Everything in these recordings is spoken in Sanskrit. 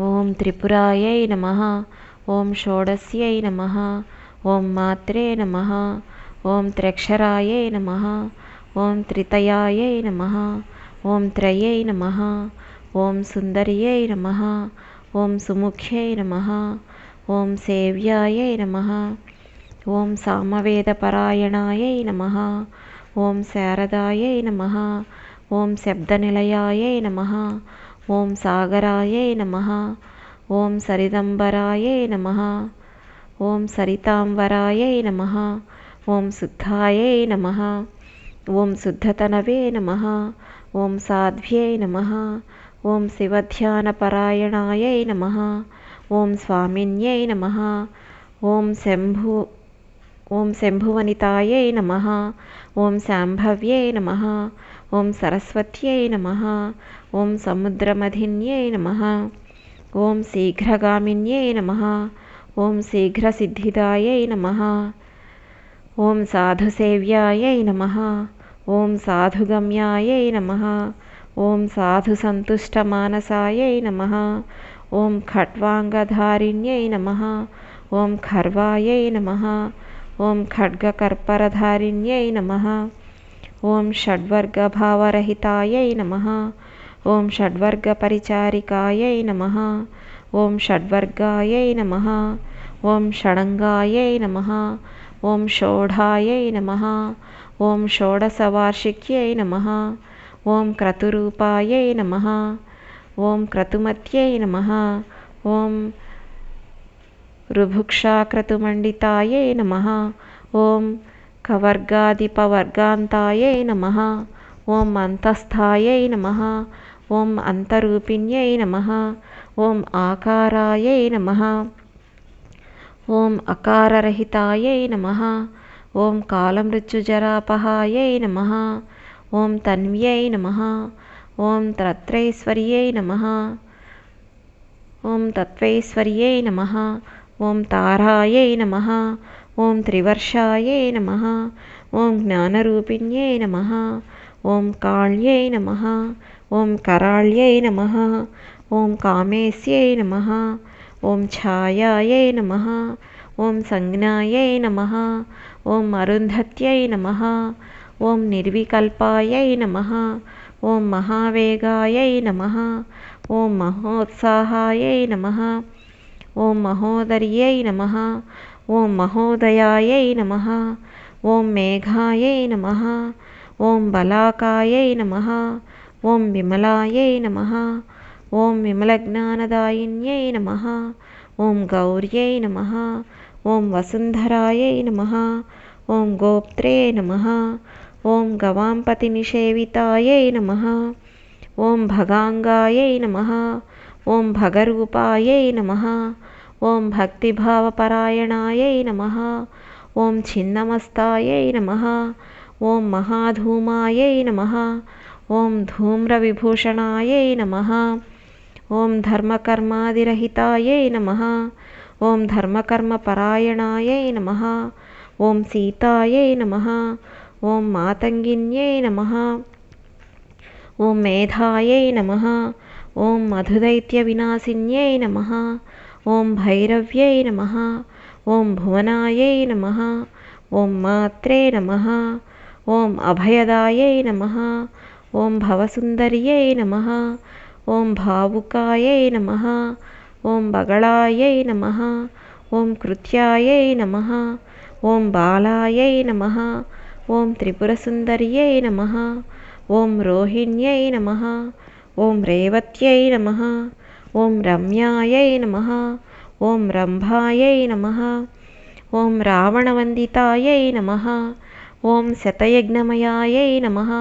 ॐ त्रिपुरायै नमः ॐ षोडस्यै नमः ॐ मात्रे नमः ॐ त्र्यक्षरायै नमः ॐ त्रितयायै नमः ॐ त्रयै नमः ॐ सुन्दर्यै नमः ॐ सुमुख्यै नमः ॐ सेव्यायै नमः ॐ सामवेदपरायणायै नमः ॐ शारदायै नमः ॐ शब्दनिलयायै नमः ॐ सागरायै नमः ॐ सरिदम्बरायै नमः ॐ सरिताम्बरायै नमः ॐ शुद्धायै नमः ॐ शुद्धतनवे नमः ॐ साध्व्यै नमः ॐ शिवध्यानपरायणायै नमः ॐ स्वामिन्यै नमः ॐ शम्भु ॐ शम्भुवनितायै नमः ॐ शाम्भव्यै नमः ॐ सरस्वत्यै नमः ॐ समुद्रमधिन्यै नमः ॐ शीघ्रगामिन्यै नमः ॐ शीघ्रसिद्धिदायै नमः ॐ साधुसेव्यायै नमः ॐ साधुगम्यायै नमः ॐ साधुसन्तुष्टमानसायै नमः ॐ खट्वाङ्गधारिण्यै नमः ॐ खर्वायै नमः ॐ खड्गकर्परधारिण्यै नमः। ॐ षड्वर्गभावरहितायै नमः। ॐ षड्वर्गपरिचारिकायै नमः। ॐ षड्वर्गायै नमः। ॐ षडङ्गायै नमः। ॐ षोढायै नमः। ॐ षोडशवार्षिक्यै नमः। ॐ क्रतुरूपायै नमः। ॐ क्रतुमत्यै नमः। ॐ ऋभुक्षाक्रतुमण्डितायै नमः ॐ कवर्गादिपवर्गान्तायै नमः ॐ अन्तस्थायै नमः ॐ अन्तरूपिण्यै नमः ॐ आकारायै नमः ॐ अकाररहितायै नमः ॐ कालमृत्युजरापहायै नमः ॐ तन्व्यै नमः ॐ तत्रैश्वर्यै नमः ॐ तत्त्वैश्वर्यै नमः ॐ तारायै नमः ॐ त्रिवर्षायै नमः ॐ ज्ञानरूपिण्यै नमः ॐ काళ్यै नमः ॐ कराళ్यै नमः ॐ कामेस्यै नमः ॐ छायायै नमः ॐ संज्ञायै नमः ॐ अरुन्धत्यै नमः ॐ निर्विकल्पायै नमः ॐ महावेगायै नमः ॐ महोत्साहायै नमः ॐ महोदर्यै नमः ॐ महोदयायै नमः ॐ मेघायै नमः ॐ बलाकायै नमः ॐ विमलायै नमः ॐ विमलज्ञानदायिन्यै नमः ॐ गौर्यै नमः ॐ वसुन्धरायै नमः ॐ गोप्त्रे नमः ॐ गवाम्पतिनिषेवितायै नमः ॐ भगाङ्गायै नमः ॐ भगरूपायै नमः। ॐ भक्तिभावपरायणायै नमः। ॐ छिन्नमस्तायै नमः। ॐ महाधूमायै नमः। ॐ धूम्रविभूषणायै नमः। ॐ धर्मकर्मादिरहितायै नमः। ॐ धर्मकर्मपरायणायै नमः। ॐ सीतायै नमः। ॐ मातङ्गिन्यै नमः। ॐ मेधायै नमः ॐ मधुदैत्यविनाशिन्यै नमः ॐ भैरव्यै नमः ॐ भुवनायै नमः ॐ मात्रे नमः ॐ अभयदायै नमः ॐ भवसुन्दर्यै नमः ॐ भावुकायै नमः ॐ बगलायै नमः ॐ कृत्यायै नमः ॐ बालायै नमः ॐ त्रिपुरसुन्दर्यै नमः ॐ रोहिण्यै नमः ॐ रेवत्यै नमः ॐ रम्यायै नमः ॐ रम्भायै नमः ॐ रावणवन्दितायै नमः ॐ शतयज्ञमयायै नमः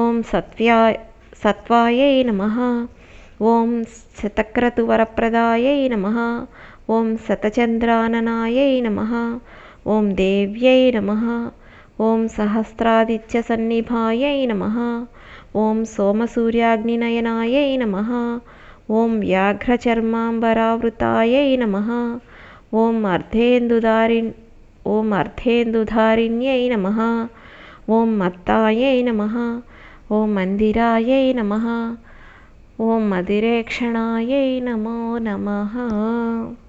ॐ सत्वायै नमः ॐ शतक्रतुवरप्रदायै नमः ॐ शतचन्द्राननायै नमः ॐ देव्यै नमः ॐ सहस्रादित्यसन्निभायै नमः ॐ सोमसूर्याग्निनयनायै नमः। ॐ व्याघ्रचर्माम्बरावृतायै नमः। ॐ अर्धेन्दुधारिन् ॐ अर्धेन्दुधारिण्यै नमः। ॐ मत्तायै नमः। ॐ मन्दिरायै नमः। ॐ मदिरेक्षणायै नमो नमः